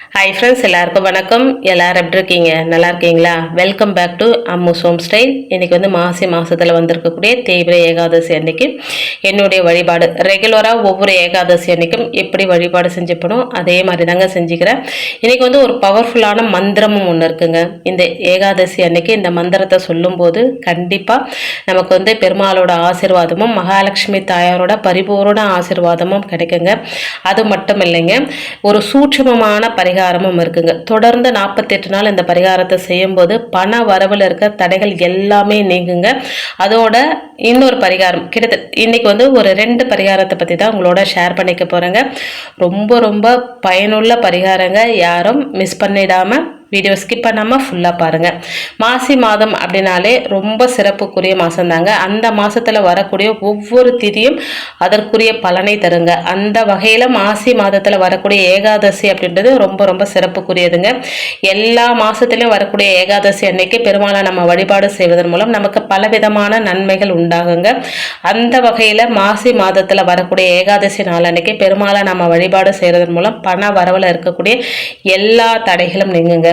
Hi friends எல்லாருக்கும் வணக்கம். எல்லாரும் எப்படி இருக்கீங்க? நல்லா இருக்கீங்களா? Welcome back to Ammu home style இன்னைக்கு வந்து மாசி மாதத்தில் வந்திருக்கக்கூடிய தேய்பிரை ஏகாதசி அன்னைக்கு என்னுடைய வழிபாடு. ரெகுலராக ஒவ்வொரு ஏகாதசி அன்னைக்கும் எப்படி வழிபாடு செஞ்சுப்படும் அதே மாதிரி தாங்க செஞ்சுக்கிறேன். இன்னைக்கு வந்து ஒரு பவர்ஃபுல்லான மந்திரமும் ஒன்று இருக்குங்க. இந்த ஏகாதசி அன்னைக்கு இந்த மந்திரத்தை சொல்லும்போது கண்டிப்பாக நமக்கு வந்து பெருமாளோட ஆசீர்வாதமும் மகாலட்சுமி தாயாரோட பரிபூரண ஆசிர்வாதமும் கிடைக்குங்க. அது மட்டும் இல்லைங்க ஒரு சூட்சமமான பரிகாரமும் இருக்குங்க. தொடர்ந்து நாற்பத்தெட்டு நாள் இந்த பரிகாரத்தை செய்யும்போது பண வரவில் இருக்க தடைகள் எல்லாமே நீங்குங்க. அதோட இன்னொரு பரிகாரம் கிட்டத்தட்ட இன்னைக்கு வந்து ஒரு ரெண்டு பரிகாரத்தை பற்றி தான் உங்களோட ஷேர் பண்ணிக்க போகிறேங்க ரொம்ப ரொம்ப பயனுள்ள பரிகாரங்க. யாரும் மிஸ் பண்ணிடாமல் வீடியோ ஸ்கிப் பண்ணாமல் ஃபுல்லாக பாருங்கள் மாசி மாதம் அப்படின்னாலே ரொம்ப சிறப்புக்குரிய மாதம் தாங்க. அந்த மாதத்தில் வரக்கூடிய ஒவ்வொரு திதியும் அதற்குரிய பலனை தருங்க. அந்த வகையில் மாசி மாதத்தில் வரக்கூடிய ஏகாதசி அப்படின்றது ரொம்ப ரொம்ப சிறப்புக்குரியதுங்க. எல்லா மாதத்துலையும் வரக்கூடிய ஏகாதசி அன்னைக்கு பெருமாளை நம்ம வழிபாடு செய்வதன் மூலம் நமக்கு பலவிதமான நன்மைகள் உண்டாகுங்க. அந்த வகையில் மாசி மாதத்தில் வரக்கூடிய ஏகாதசி நாள் அன்னைக்கு பெருமாளை நம்ம வழிபாடு செய்கிறதன் மூலம் பண வரவில் இருக்கக்கூடிய எல்லா தடைகளும் நீங்குங்க.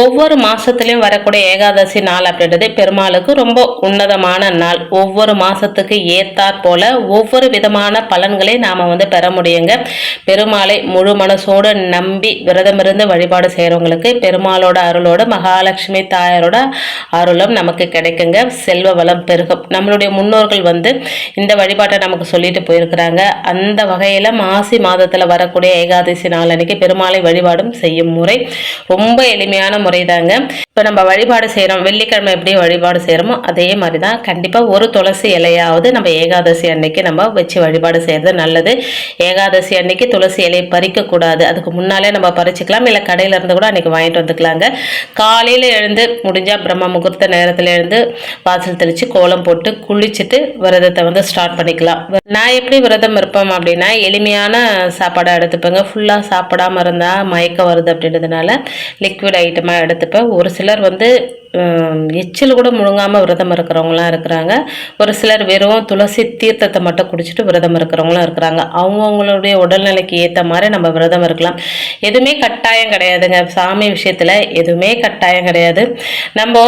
ஒவ்வொரு மாசத்துலயும் வரக்கூடிய ஏகாதசி நாள் அப்படின்றது பெருமாளுக்கு ரொம்ப உன்னதமான நாள். ஒவ்வொரு மாசத்துக்கு ஏத்தாற் போல ஒவ்வொரு விதமான பலன்களை நாம வந்து பெற முடியுங்க. பெருமாளை முழு மனசோடு நம்பி விரதமிருந்து வழிபாடு செய்கிறவங்களுக்கு பெருமாளோட அருளோட மகாலட்சுமி தாயாரோட அருளும் நமக்கு கிடைக்குங்க. செல்வ வளம் பெருகும். நம்மளுடைய முன்னோர்கள் வந்து இந்த வழிபாட்டை நமக்கு சொல்லிட்டு போயிருக்கிறாங்க. அந்த வகையில் மாசி மாதத்தில் வரக்கூடிய ஏகாதசி நாள் அன்னைக்கு பெருமாளை வழிபாடும் செய்யும் முறை. ரொம்ப எளிமையான முறை தாங்க இப்போ நம்ம வழிபாடு செய்கிறோம் வெள்ளிக்கிழமை எப்படி வழிபாடு செய்கிறோமோ அதே மாதிரி தான் கண்டிப்பாக ஒரு துளசி இலையாவது நம்ம ஏகாதசி அன்னைக்கு நம்ம வச்சு வழிபாடு செய்கிறது நல்லது. ஏகாதசி அன்னைக்கு துளசி இலையை பறிக்கக்கூடாது. அதுக்கு முன்னாலே நம்ம பறிச்சுக்கலாம். இல்லை கடையில இருந்து கூட அன்னைக்கு வாங்கிட்டு வந்துக்கலாங்க. காலையில் எழுந்து முடிஞ்சால் பிரம்ம முகூர்த்த நேரத்தில் எழுந்து வாசல் தெளித்து கோலம் போட்டு குளிச்சுட்டு விரதத்தை வந்து ஸ்டார்ட் பண்ணிக்கலாம். நான் எப்படி விரதம் இருப்பேன் அப்படின்னா எளிமையான சாப்பாடாக எடுத்துப்பேங்க. ஃபுல்லாக சாப்பிடாம இருந்தால் மயக்கம் வருது அப்படின்றதுனால லிக்விட் ஐட்டமாக எடுத்துப்பேன் ஒரு சிலர் வந்து எச்சில் கூட முழுங்காமல் விரதம் இருக்கிறவங்களாம் இருக்கிறாங்க. ஒரு சிலர் வெறும் துளசி தீர்த்தத்தை மட்டும் குடிச்சிட்டு விரதம் இருக்கிறவங்களும் இருக்கிறாங்க. அவங்கவுங்களுடைய உடல்நிலைக்கு ஏற்ற மாதிரி நம்ம விரதம் இருக்கலாம். எதுவுமே கட்டாயம் கிடையாதுங்க. சாமி விஷயத்தில் எதுவுமே கட்டாயம் கிடையாது. நம்ம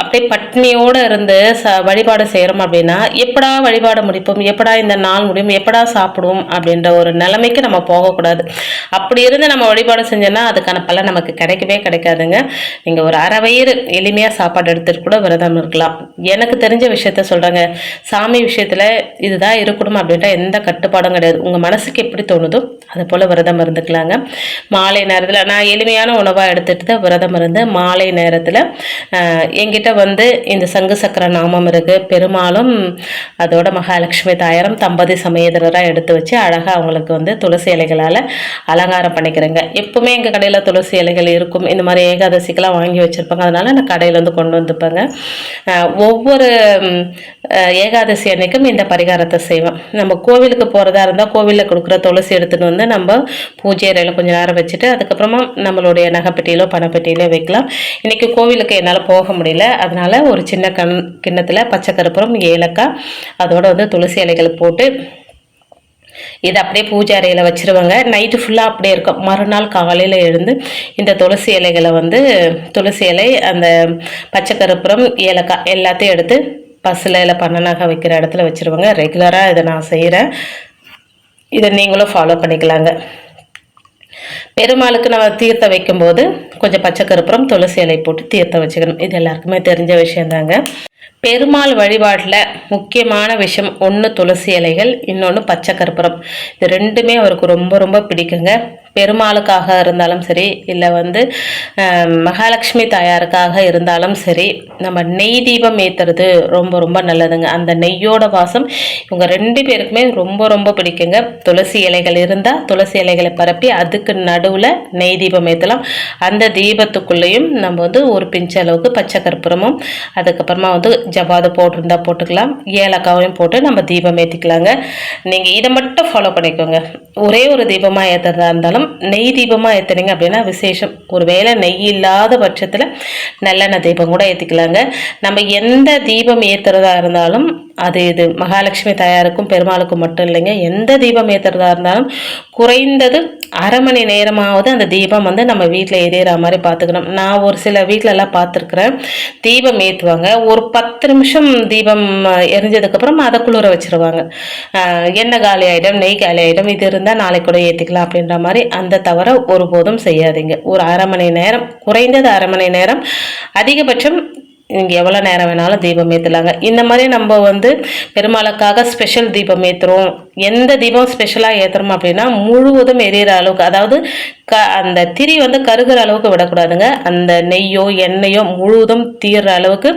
அப்படியே பட்னியோடு இருந்து ச வழிபாடு செய்கிறோம் அப்படின்னா எப்படா வழிபாடு முடிப்போம்? எப்படா இந்த நாள் முடியும்? எப்படா சாப்பிடுவோம்? அப்படின்ற ஒரு நிலைமைக்கு நம்ம போகக்கூடாது. அப்படி இருந்து நம்ம வழிபாடு செஞ்சோன்னா அதுக்கான பலன் நமக்கு கிடைக்கவே கிடைக்காது. கூடாதுங்க நீங்கள் ஒரு அரை வயிறு எளிமையாக சாப்பாடு எடுத்துட்டு கூட விரதம் இருக்கலாம். எனக்கு தெரிஞ்ச விஷயத்த சொல்கிறேங்க சாமி விஷயத்தில் இதுதான் இருக்கணும் அப்படின்ற எந்த கட்டுப்பாடும் கிடையாது. உங்கள் மனசுக்கு எப்படி தோணுதோ அது போல் விரதம் இருந்துக்கலாங்க. மாலை நேரத்தில் நான் எளிமையான உணவாக எடுத்துகிட்டு தான் விரதம் இருந்து மாலை நேரத்தில் என்கிட்ட வந்து இந்த சங்கு சக்கர நாமம் இருக்குது பெருமாளும் அதோட மகாலட்சுமி தாயாரம் தம்பதி சமேதரராக எடுத்து வச்சு அழகாக அவங்களுக்கு வந்து துளசி இலைகளால் அலங்காரம் பண்ணிக்கிறேங்க. எப்பவுமே எங்கள் கடையில் துளசி இலைகள் இருக்கும். இந்த மாதிரி ஏகாதசிக்கெல்லாம் வாங்கி வச்சுருப்பாங்க. அதனால் நான் கடையில் வந்து கொண்டு வந்துப்பேங்க. ஒவ்வொரு ஏகாதசி அன்னைக்கும் இந்த பரிகாரத்தை செய்வேன் நம்ம கோவிலுக்கு போகிறதா இருந்தால் கோவிலில் கொடுக்குற துளசி எடுத்துகிட்டு வந்து நம்ம பூஜை அறையில் கொஞ்சம் நேரம் வச்சுட்டு அதுக்கப்புறமா நம்மளுடைய நகைப்பெட்டியிலோ பணப்பெட்டியிலோ வைக்கலாம். இன்றைக்கி கோவிலுக்கு என்னால் போக முடியல. அதனால் ஒரு சின்ன கண் கிண்ணத்தில் பச்சை கருப்புறம் ஏலக்காய் அதோடு வந்து துளசி இலைகள் போட்டு இதை அப்படியே பூஜை அறையில் வச்சுருவாங்க. நைட்டு ஃபுல்லாக அப்படியே இருக்கும். மறுநாள் காலையில் எழுந்து இந்த துளசி இலைகளை வந்து துளசி இலை அந்த பச்சை கருப்புறம் ஏலக்காய் எல்லாத்தையும் எடுத்து பசுலையில் பண்ணனாக வைக்கிற இடத்துல வச்சுருவாங்க. ரெகுலராக இதை நான் செய்கிறேன் இதை நீங்களும் ஃபாலோ பண்ணிக்கலாங்க. பெருமாளுக்கு நம்ம தீர்த்தம் வைக்கும்போது கொஞ்சம் பச்சை கருப்புரம் துளசி இலை போட்டு தீர்த்தம் வச்சுக்கணும். இது எல்லாருக்குமே தெரிஞ்ச விஷயந்தாங்க. பெருமாள் வழிபாட்டில் முக்கியமான விஷயம் ஒன்று துளசி இலைகள் இன்னொன்று பச்சை கற்பூரம் இது ரெண்டுமே அவருக்கு ரொம்ப ரொம்ப பிடிக்குங்க. பெருமாளுக்காக இருந்தாலும் சரி இல்லை வந்து மகாலட்சுமி தாயாருக்காக இருந்தாலும் சரி நம்ம நெய் தீபம் ஏற்றுறது ரொம்ப ரொம்ப நல்லதுங்க. அந்த நெய்யோட வாசம் இவங்க ரெண்டு பேருக்குமே ரொம்ப ரொம்ப பிடிக்குங்க. துளசி இலைகள் இருந்தால் துளசி இலைகளை பரப்பி அதுக்கு நடுவில் நெய் தீபம் ஏற்றலாம் அந்த தீபத்துக்குள்ளேயும் நம்ம வந்து ஒரு பிஞ்ச அளவுக்கு பச்சை கற்பூரமும் அதுக்கப்புறமா வந்து ஜவாது போட்டிருந்தா போட்டுக்கலாம். ஏலக்காவையும் போட்டு நம்ம தீபம் ஏற்றிக்கலாங்க நீங்கள் இதை மட்டும் ஃபாலோ பண்ணிக்கோங்க. ஒரே ஒரு தீபமாக ஏற்றுறதா இருந்தாலும் நெய் தீபமாக ஏற்றுனீங்க அப்படின்னா விசேஷம். ஒருவேளை நெய் இல்லாத பட்சத்தில் நல்லெண்ணெய் தீபம் கூட ஏற்றிக்கலாங்க நம்ம எந்த தீபம் ஏற்றுறதா இருந்தாலும் அது இது. மகாலட்சுமி தாயாருக்கும் பெருமாளுக்கும் மட்டும் இல்லைங்க. எந்த தீபம் ஏற்றுறதா இருந்தாலும் குறைந்தது அரை மணி நேரமாவது அந்த தீபம் வந்து நம்ம வீட்டில் எரியற மாதிரி பார்த்துக்கணும் நான் ஒரு சில வீட்டிலலாம் பார்த்துருக்குறேன் தீபம் ஏற்றுவாங்க ஒரு பத்து நிமிஷம் தீபம் எரிஞ்சதுக்கப்புறம் அதை குளிர வச்சுருவாங்க. எண்ணெய் காலி ஆகிடும் நெய் காலி ஆகிடும் இது இருந்தால் நாளைக்கு கூட ஏற்றிக்கலாம் அப்படின்ற மாதிரி அந்த தவிர ஒருபோதும் செய்யாதீங்க. ஒரு அரை மணி நேரம் குறைந்தது அரை மணி நேரம் அதிகபட்சம் இங்கே எவ்வளோ நேரம் வேணாலும் தீபம் ஏற்றலாங்க இந்த மாதிரி நம்ம வந்து பெருமாளுக்காக ஸ்பெஷல் தீபம் ஏற்றுறோம் எந்த தீபம் ஸ்பெஷலாக ஏற்றுறோம் அப்படின்னா முழுவதும் எரியற அளவுக்கு அதாவது க அந்த திரி வந்து கருகிற அளவுக்கு விடக்கூடாதுங்க. அந்த நெய்யோ எண்ணெயோ முழுவதும் தீர்ற அளவுக்கு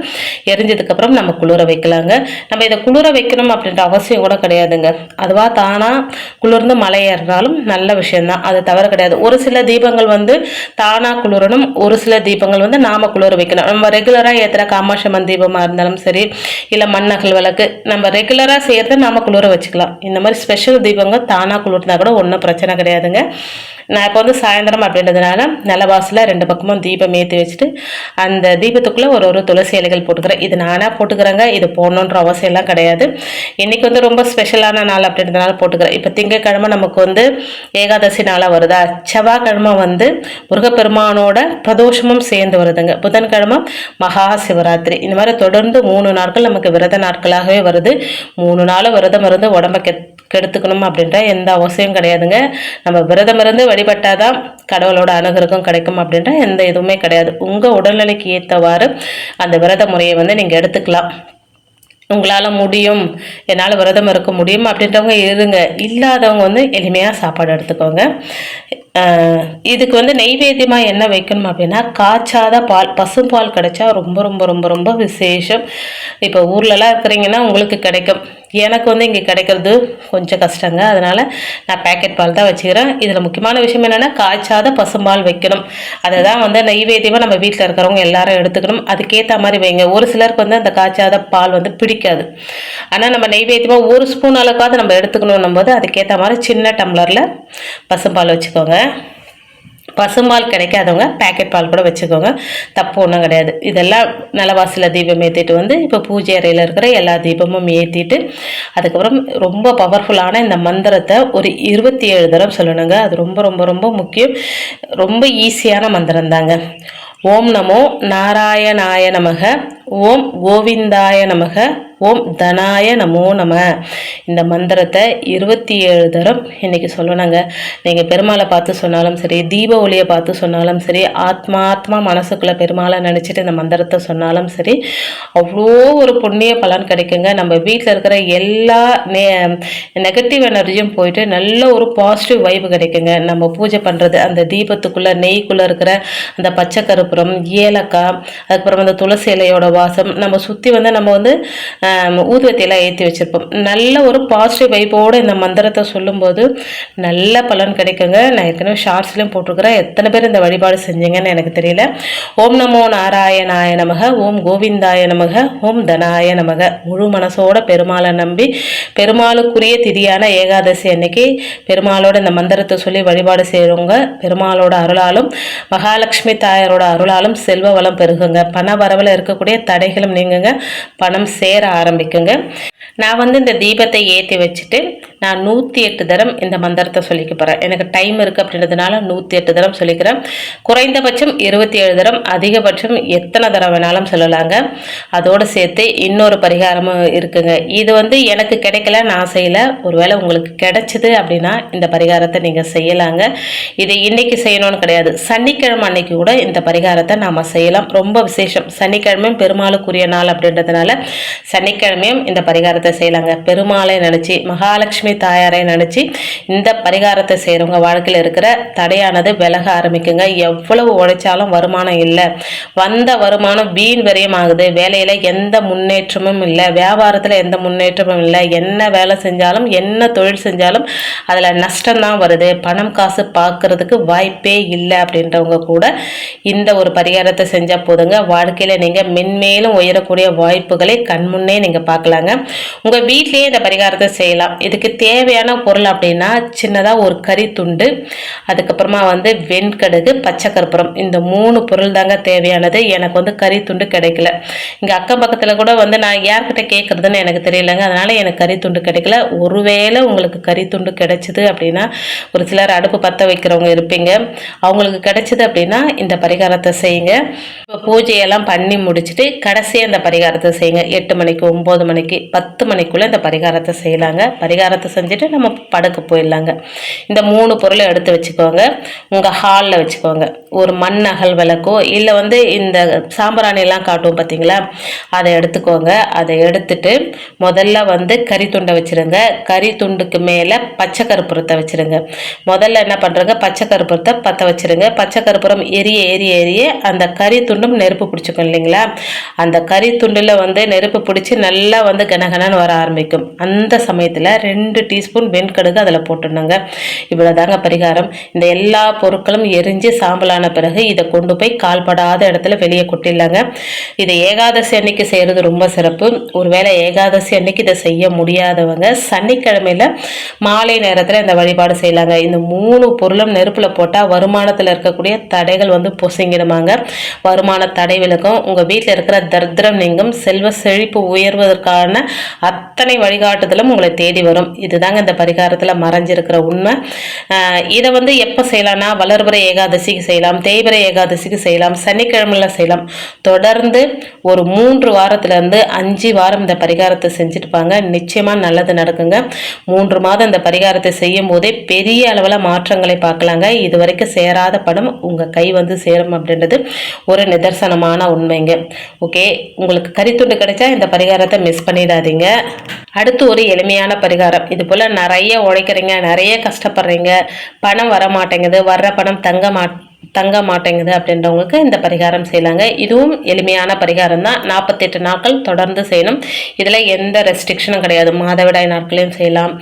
எரிஞ்சதுக்கப்புறம் நம்ம குளிர வைக்கலாங்க. நம்ம இதை குளிர வைக்கணும் அப்படின்ற அவசியம் கூட கிடையாதுங்க. அதுவாக தானாக குளிர்ந்து மலை ஏறினாலும் நல்ல விஷயம்தான். அது தவறு கிடையாது. ஒரு சில தீபங்கள் வந்து தானாக குளிரணும் ஒரு சில தீபங்கள் வந்து நாம் குளிர வைக்கணும். நம்ம ரெகுலராக ஏற்றுற காமாஷம்மன் தீபமாக இருந்தாலும் சரி இல்லை மண்ணகல் விளக்கு நம்ம ரெகுலராக செய்கிறத நாம் குளிர வச்சுக்கலாம். இந்த மாதிரி ஸ்பெஷல் தீபங்கள் தானாக குளிர்னா கூட ஒன்றும் பிரச்சனை கிடையாதுங்க. நான் இப்போ வந்து சாயந்தரம் அப்படின்றதுனால நிலவாசில் ரெண்டு பக்கமும் தீபம் ஏற்றி வச்சுட்டு அந்த தீபத்துக்குள்ளே ஒரு ஒரு துளசி இலைகள் போட்டுக்கிறேன். இது நானாக போட்டுக்கிறேங்க. இது போடணுன்ற அவசியம்லாம் கிடையாது. இன்றைக்கி வந்து ரொம்ப ஸ்பெஷலான நாள் அப்படின்றதுனால போட்டுக்கிறேன். இப்போ திங்கக்கிழமை நமக்கு வந்து ஏகாதசி நாளாக வருதா? செவ்வாய்க்கிழமை வந்து முருகப்பெருமானோட பிரதோஷமும் சேர்ந்து வருதுங்க. புதன்கிழமை மகா சிவராத்திரி. இந்த மாதிரி தொடர்ந்து மூணு நாட்கள் நமக்கு விரத நாட்களாகவே வருது. மூணு நாள் விரதம் இருந்து உடம்பை கெடுத்துக்கணும் அப்படின்ற எந்த அவசியம் கிடையாதுங்க. நம்ம விரதம் இருந்து வழி வழிபட்டாதான் கடவுளோட அனுகிரகம் கிடைக்கும் அப்படின்ற எந்த இதுவுமே கிடையாது. உங்கள் உடல்நிலைக்கு ஏற்றவாறு அந்த விரத முறையை வந்து நீங்கள் எடுத்துக்கலாம். உங்களால் முடியும். என்னால் விரதம் இருக்க முடியும் அப்படின்றவங்க இருங்க. இல்லாதவங்க வந்து எளிமையாக சாப்பாடு எடுத்துக்கோங்க. இதுக்கு வந்து நெய்வேத்தியமாக என்ன வைக்கணும் அப்படின்னா காய்ச்சாத பால் பசும்பால் கிடைச்சா ரொம்ப ரொம்ப ரொம்ப ரொம்ப விசேஷம். இப்போ ஊர்லலாம் இருக்கிறீங்கன்னா உங்களுக்கு கிடைக்கும். எனக்கு வந்து இங்கே கிடைக்கிறது கொஞ்சம் கஷ்டங்க. அதனால் நான் பேக்கெட் பால் தான் வச்சுக்கிறேன். இதில் முக்கியமான விஷயம் என்னென்னா காய்ச்சாத பசும்பால் வைக்கணும். அதை தான் வந்து நெய்வேத்தியமாக நம்ம வீட்டில் இருக்கிறவங்க எல்லாரும் எடுத்துக்கணும். அதுக்கேற்ற மாதிரி வைங்க. ஒரு சிலருக்கு வந்து அந்த காய்ச்சாத பால் வந்து பிடிக்காது. ஆனால் நம்ம நெய்வேத்தியமாக ஒரு ஸ்பூன் அளவுக்காவது நம்ம எடுத்துக்கணும் போது அதுக்கேற்ற மாதிரி சின்ன டம்ளரில் பசும்பால் வச்சுக்கோங்க. பசும்பால் கிடைக்காதவங்க பேக்கெட் பால் கூட வச்சுக்கோங்க. தப்பு ஒன்றும் கிடையாது. இதெல்லாம் நிலவாசியில் தீபம் ஏற்றிட்டு வந்து இப்போ பூஜை அறையில் இருக்கிற எல்லா தீபமும் ஏற்றிட்டு அதுக்கப்புறம் ரொம்ப பவர்ஃபுல்லான இந்த மந்திரத்தை ஒரு இருபத்தி ஏழு தரம் சொல்லணுங்க. அது ரொம்ப ரொம்ப ரொம்ப முக்கியம். ரொம்ப ஈஸியான மந்திரம் தாங்க ஓம் நமோ நாராயணாய நமக. ஓம் கோவிந்தாய நமக ஓம் தனாய நமோ நம. இந்த மந்திரத்தை இருபத்தி ஏழு தரம் இன்றைக்கி சொல்லணுங்க. நீங்கள் பெருமாளை பார்த்து சொன்னாலும் சரி தீப ஒளியை பார்த்து சொன்னாலும் சரி ஆத்மாத்மா மனசுக்குள்ளே பெருமாளை நினச்சிட்டு இந்த மந்திரத்தை சொன்னாலும் சரி அவ்வளோ ஒரு புண்ணிய பலன் கிடைக்குங்க. நம்ம வீட்டில் இருக்கிற எல்லா நே நெகட்டிவ் எனர்ஜியும் போயிட்டு நல்ல ஒரு பாசிட்டிவ் வைப்பு கிடைக்குங்க. நம்ம பூஜை பண்ணுறது அந்த தீபத்துக்குள்ளே நெய்க்குள்ளே இருக்கிற அந்த பச்சை கருப்புரம் ஏலக்காய் அதுக்கப்புறம் அந்த துளசி இலையோட வாசம் நம்ம சுற்றி வந்து நம்ம வந்து ஊதுவத்தியெல்லாம் ஏற்றி வச்சுருப்போம். நல்ல ஒரு பாசிட்டிவ் வைப்போடு இந்த மந்திரத்தை சொல்லும்போது நல்ல பலன் கிடைக்குங்க. நான் ஏற்கனவே ஷார்ட்ஸ்லேயும் போட்டிருக்கிறேன். எத்தனை பேர் இந்த வழிபாடு செஞ்சீங்கன்னு எனக்கு தெரியல. ஓம் நமோ நாராயணாய நமக ஓம் கோவிந்தாய நமக ஓம் தனாய நமக. முழு மனசோட பெருமாளை நம்பி பெருமாளுக்குரிய திதியான ஏகாதசி அன்னைக்கு பெருமாளோட இந்த மந்திரத்தை சொல்லி வழிபாடு செய்கிறவங்க பெருமாளோட அருளாலும் மகாலட்சுமி தாயாரோட அருளாலும் செல்வ வளம் பெருகுங்க. பண வரவில் இருக்கக்கூடிய தடைகளும் நீங்குங்க. பணம் சேர ஆரம்பிக்குங்க. நான் வந்து இந்த தீபத்தை ஏற்றி வச்சுட்டு நான் நூற்றி எட்டு தரம் இந்த மந்திரத்தை சொல்லிக்க போகிறேன் எனக்கு டைம் இருக்குது அப்படின்றதுனால நூற்றி எட்டு தரம் சொல்லிக்கிறேன். குறைந்தபட்சம் இருபத்தி ஏழு தரம் அதிகபட்சம் எத்தனை தரம் வேணாலும் சொல்லலாங்க. அதோடு சேர்த்து இன்னொரு பரிகாரமும் இருக்குங்க. இது வந்து எனக்கு கிடைக்கல நான் செய்யலை. ஒருவேளை உங்களுக்கு கிடைச்சிது அப்படின்னா இந்த பரிகாரத்தை நீங்கள் செய்யலாங்க. இது இன்றைக்கி செய்யணும்னு கிடையாது. சனிக்கிழமை அன்னைக்கு கூட இந்த பரிகாரத்தை நாம் செய்யலாம். ரொம்ப விசேஷம். சனிக்கிழமையும் பெருமாளுக்குரிய நாள் அப்படின்றதுனால சனிக்கிழமையும் இந்த பரிகாரத்தை செய்யலாங்க. பெருமாளை நினச்சி மகாலட்சுமி தாயாரை நினச்சி இந்த பரிகாரத்தை செய்கிறவங்க வாழ்க்கையில் இருக்கிற தடையானது விலக ஆரம்பிக்குங்க. எவ்வளவு உழைச்சாலும் வருமானம் இல்லை. வந்த வருமானம் வீண் விரயம் ஆகுது வேலையில் எந்த முன்னேற்றமும் இல்லை. வியாபாரத்தில் எந்த முன்னேற்றமும் இல்லை. என்ன வேலை செஞ்சாலும் என்ன தொழில் செஞ்சாலும் அதில் நஷ்டம்தான் வருது. பணம் காசு பார்க்கறதுக்கு வாய்ப்பே இல்லை அப்படின்றவங்க கூட இந்த ஒரு பரிகாரத்தை செஞ்சால் போதுங்க. வாழ்க்கையில் நீங்கள் மென்மேலும் உயரக்கூடிய வாய்ப்புகளை கண்முன்னே நீங்கள் பார்க்கலாங்க உங்கள் வீட்லேயே இந்த பரிகாரத்தை செய்யலாம். இதுக்கு தேவையான பொருள் அப்படின்னா சின்னதாக ஒரு கறி துண்டு அதுக்கப்புறமா வந்து வெண்கடுகு பச்சை கற்பூரம். இந்த மூணு பொருள் தாங்க தேவையானது. எனக்கு வந்து கறி துண்டு கிடைக்கல. இங்கே அக்கம் பக்கத்தில் கூட வந்து நான் யார்கிட்ட கேட்குறதுன்னு எனக்கு தெரியலங்க. அதனால் எனக்கு கறி துண்டு கிடைக்கல. ஒருவேளை உங்களுக்கு கறி துண்டு கிடைச்சிது அப்படின்னா ஒரு சிலர் அடுப்பு பற்ற வைக்கிறவங்க இருப்பீங்க. அவங்களுக்கு கிடைச்சிது அப்படின்னா இந்த பரிகாரத்தை செய்யுங்க. இப்போ பூஜையெல்லாம் பண்ணி முடிச்சுட்டு கடைசியாக இந்த பரிகாரத்தை செய்யுங்க. எட்டு மணிக்கு ஒம்பது மணிக்கு பத்து மணிக்குள்ளே இந்த பரிகாரத்தை செய்யலாங்க. பரிகாரத்தை செஞ்சுட்டு நம்ம படுக்க போயிடலாங்க. இந்த மூணு பொருளை எடுத்து வச்சுக்கோங்க. உங்கள் ஹாலில் வச்சுக்கோங்க. ஒரு மண் அகல் விளக்கோ இல்லை வந்து இந்த சாம்பிராணியெல்லாம் காட்டும் பார்த்தீங்களா அதை எடுத்துக்கோங்க. அதை எடுத்துட்டு முதல்ல வந்து கறி துண்டை வச்சுருங்க. கறி துண்டுக்கு மேலே பச்சை கருப்புரத்தை வச்சுருங்க. முதல்ல என்ன பண்ணுறங்க பச்சை கருப்புரத்தை பற்ற வச்சுருங்க. பச்சை கருப்புரம் எரிய எரிய எரிய அந்த கறி துண்டும் நெருப்பு பிடிச்சிக்கும் இல்லைங்களா? அந்த கறி துண்டில் வந்து நெருப்பு பிடிச்சி நல்லா வந்து கனகனன்னு வர ஆரம்பிக்கும். அந்த சமயத்தில் ரெண்டு டீஸ்பூன் வெண்கடுகு அதில் போட்டுடணுங்க. இவ்வளோதாங்க பரிகாரம். இந்த எல்லா பொருட்களும் எரிஞ்சு சாம்பலான பிறகு இதை கொண்டு போய் கால்படாத இடத்துல வெளியே கொட்டிடலாங்க. இதை ஏகாதசி அன்னைக்கு செய்கிறது ரொம்ப சிறப்பு. ஒருவேளை ஏகாதசி அன்னைக்கு இதை செய்ய முடியாதவங்க சனிக்கிழமையில் மாலை நேரத்தில் இந்த வழிபாடு செய்யலாங்க. இந்த மூணு பொருளும் நெருப்பில் போட்டால் வருமானத்தில் இருக்கக்கூடிய தடைகள் வந்து பொசுங்கிடுமாங்க. வருமான தடை விலகும். உங்கள் வீட்டில் இருக்கிற தரித்திரம் நீங்கும். செல்வ செழிப்பு உயர்வதற்கான அத்தனை வழிகாட்டுதலும் உங்களை தேடி வரும். இதுதாங்க இந்த பரிகாரத்தில் மறைஞ்சிருக்கிற உண்மை. இதை வந்து எப்போ செய்யலாம்னா வளர்பிற ஏகாதசிக்கு செய்யலாம் தேய்பிற ஏகாதசிக்கு செய்யலாம் சனிக்கிழமையில் செய்யலாம். தொடர்ந்து ஒரு மூன்று வாரத்திலேருந்து அஞ்சு வாரம் இந்த பரிகாரத்தை செஞ்சுட்டுப்பாங்க நிச்சயமாக நல்லது நடக்குங்க. மூன்று மாதம் இந்த பரிகாரத்தை செய்யும் போதே பெரிய அளவில் மாற்றங்களை பார்க்கலாங்க. இது வரைக்கும் சேராத படம் உங்கள் கை வந்து சேரும் அப்படின்றது ஒரு நிதர்சனமான உண்மைங்க. ஓகே? உங்களுக்கு கறித்துண்டு கிடைச்சா இந்த பரிகாரத்தை மிஸ் பண்ணிடாதீங்க. அடுத்து ஒரு எளிமையான பரிகாரம். இது போல் நிறைய உழைக்கிறீங்க நிறைய கஷ்டப்படுறீங்க பணம் வர மாட்டேங்குது வர்ற பணம் தங்க மாட்டேங்குது தங்க மாட்டேங்குது அப்படின்றவங்களுக்கு இந்த பரிகாரம் செய்யலாங்க. இதுவும் எளிமையான பரிகாரம் தான். நாற்பத்தெட்டு நாட்கள் தொடர்ந்து செய்யணும். இதில் எந்த ரெஸ்ட்ரிக்ஷனும் கிடையாது. மாதவிடாய் நாட்களையும் செய்யலாம்.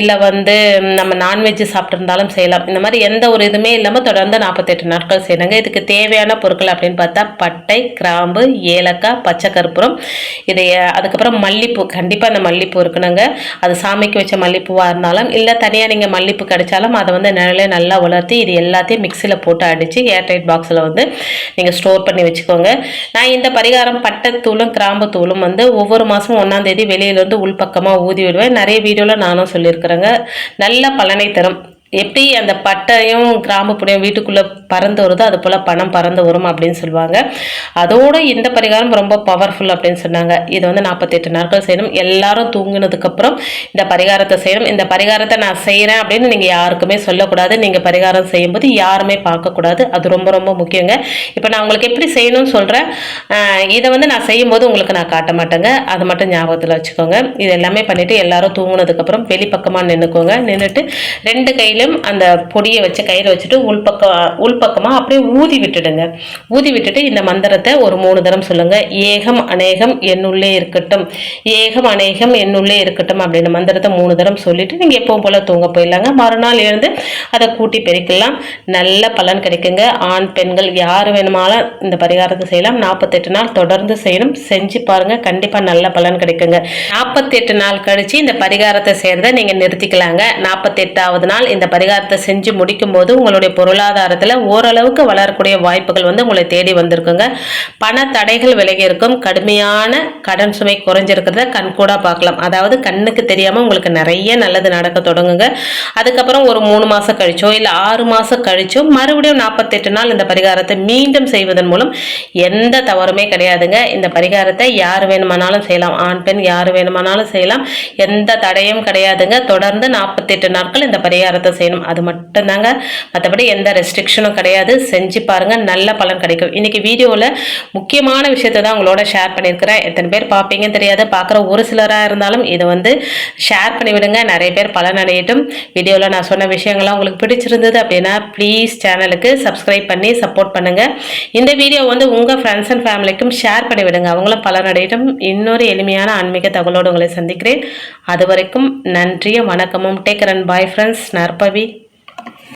இல்லை வந்து நம்ம நான்வெஜ் சாப்பிட்ருந்தாலும் செய்யலாம். இந்த மாதிரி எந்த ஒரு இதுவுமே இல்லாமல் தொடர்ந்து நாற்பத்தெட்டு நாட்கள் செய்யணுங்க. இதுக்கு தேவையான பொருட்கள் அப்படின்னு பார்த்தா பட்டை கிராம்பு ஏலக்காய் பச்சை கற்பூரம். இதை அதுக்கப்புறம் மல்லிப்பூ. கண்டிப்பாக அந்த மல்லிப்பூ இருக்கணுங்க. அது சாமிக்கு வச்ச மல்லிப்பூவாக இருந்தாலும் இல்லை தனியாக நீங்கள் மல்லிப்பூ கிடைச்சாலும் அதை வந்து நிழலே நல்லா வளர்த்தி இது எல்லாத்தையும் மிக்சியில் போட்டு அடி வச்சு ஏர்டைட் பாக்ஸில் வந்து நீங்கள் ஸ்டோர் பண்ணி வச்சுக்கோங்க. நான் இந்த பரிகாரம் பட்டத்தூளும் கிராம்பத்தூளும் வந்து ஒவ்வொரு மாதமும் ஒன்றாந்தேதி வெளியிலேருந்து உள்பக்கமாக ஊதி விடுவேன். நிறைய வீடியோவில் நானும் சொல்லியிருக்கிறேங்க. நல்ல பலனை தரும். எப்படி அந்த பட்டையும் கிராமப்புடையும் வீட்டுக்குள்ளே பறந்து வருதோ அது போல் பணம் பறந்து வரும் அப்படின்னு சொல்லுவாங்க. அதோடு இந்த பரிகாரம் ரொம்ப பவர்ஃபுல் அப்படின்னு சொன்னாங்க. இது வந்து நாற்பத்தெட்டு நாட்கள் செய்யணும். எல்லாரும் தூங்கினதுக்கப்புறம் இந்த பரிகாரத்தை செய்யணும். இந்த பரிகாரத்தை நான் செய்கிறேன் அப்படின்னு நீங்கள் யாருக்குமே சொல்லக்கூடாது. நீங்கள் பரிகாரம் செய்யும்போது யாருமே பார்க்கக்கூடாது. அது ரொம்ப ரொம்ப முக்கியங்க. இப்போ நான் உங்களுக்கு எப்படி செய்யணும்னு சொல்கிறேன் இதை வந்து நான் செய்யும்போது உங்களுக்கு நான் காட்ட மாட்டேங்க. அது மட்டும் ஞாபகத்தில் வச்சுக்கோங்க. இது எல்லாமே பண்ணிவிட்டு எல்லாரும் தூங்கினதுக்கப்புறம் வெளிப்பக்கமாக நின்றுக்கோங்க நின்றுட்டு ரெண்டு கையில் கையிலும் அந்த பொடியை வச்சு கையில் வச்சுட்டு உள்பக்கம் உள்பக்கமாக அப்படியே ஊதி விட்டுடுங்க. ஊதி விட்டுட்டு இந்த மந்திரத்தை ஒரு மூணு தரம் சொல்லுங்கள் ஏகம் அநேகம் என்னுள்ளே இருக்கட்டும். ஏகம் அநேகம் என்னுள்ளே இருக்கட்டும் அப்படின்னு மந்திரத்தை மூணு தரம் சொல்லிவிட்டு நீங்கள் எப்பவும் போல் தூங்க போயிடலாங்க. மறுநாள் எழுந்து அதை கூட்டி பெருக்கலாம் நல்ல பலன் கிடைக்குங்க. ஆண் பெண்கள் யார் வேணுமாலும் இந்த பரிகாரத்தை செய்யலாம். நாற்பத்தெட்டு நாள் தொடர்ந்து செய்யணும். செஞ்சு பாருங்கள் கண்டிப்பாக நல்ல பலன் கிடைக்குங்க. நாற்பத்தெட்டு நாள் கழித்து இந்த பரிகாரத்தை செய்கிறத நீங்கள் நிறுத்திக்கலாங்க. நாற்பத்தெட்டாவது நாள் இந்த பரிகாரத்தை செஞ்சு முடிக்கும் போது உங்களுடைய பொருளாதாரத்தில் ஓரளவுக்கு வளரக்கூடிய வாய்ப்புகள் வந்து உங்களை தேடி வந்திருக்குங்க. பண தடைகள் விலகி இருக்கும். கடுமையான கடன் சுமை குறைஞ்சிருக்கிறத கண்கூடாக பார்க்கலாம். அதாவது கண்ணுக்கு தெரியாமல் உங்களுக்கு நிறைய நல்லது நடக்க தொடங்குங்க. அதுக்கப்புறம் ஒரு மூணு மாதம் கழிச்சோ இல்லை ஆறு மாதம் கழிச்சோ மறுபடியும் நாற்பத்தெட்டு நாள் இந்த பரிகாரத்தை மீண்டும் செய்வதன் மூலம் எந்த தவறுமே கிடையாதுங்க. இந்த பரிகாரத்தை யார் வேணுமானாலும் செய்யலாம். ஆண் பெண் யார் வேணுமானாலும் செய்யலாம். எந்த தடையும் கிடையாதுங்க. தொடர்ந்து நாற்பத்தெட்டு நாட்கள் இந்த பரிகாரத்தை செய்யணும். அது மட்டும்தாங்க. மற்றபடி எந்த ரெஸ்ட்ரிக்ஷனும் கிடையாது. செஞ்சு பாருங்கள் நல்ல பலன் கிடைக்கும். இன்றைக்கி வீடியோவில் முக்கியமான விஷயத்தை தான் உங்களோட ஷேர் பண்ணியிருக்கிறேன். எத்தனை பேர் பார்ப்பீங்கன்னு தெரியாது. பார்க்குற ஒரு சிலராக இருந்தாலும் இதை வந்து ஷேர் பண்ணி விடுங்க. நிறைய பேர் பலன் அடையட்டும். வீடியோவில் நான் சொன்ன விஷயங்கள்லாம் உங்களுக்கு பிடிச்சிருந்தது அப்படின்னா ப்ளீஸ் சேனலுக்கு சப்ஸ்கிரைப் பண்ணி சப்போர்ட் பண்ணுங்கள் இந்த வீடியோ வந்து உங்கள் ஃப்ரெண்ட்ஸ் அண்ட் ஃபேமிலிக்கும் ஷேர் பண்ணி விடுங்க. அவங்களும் பலன் அடையட்டும். இன்னொரு எளிமையான ஆன்மீக தகவலோடு உங்களை சந்திக்கிறேன். அது வரைக்கும் நன்றியும் வணக்கமும். Take run bye friends David.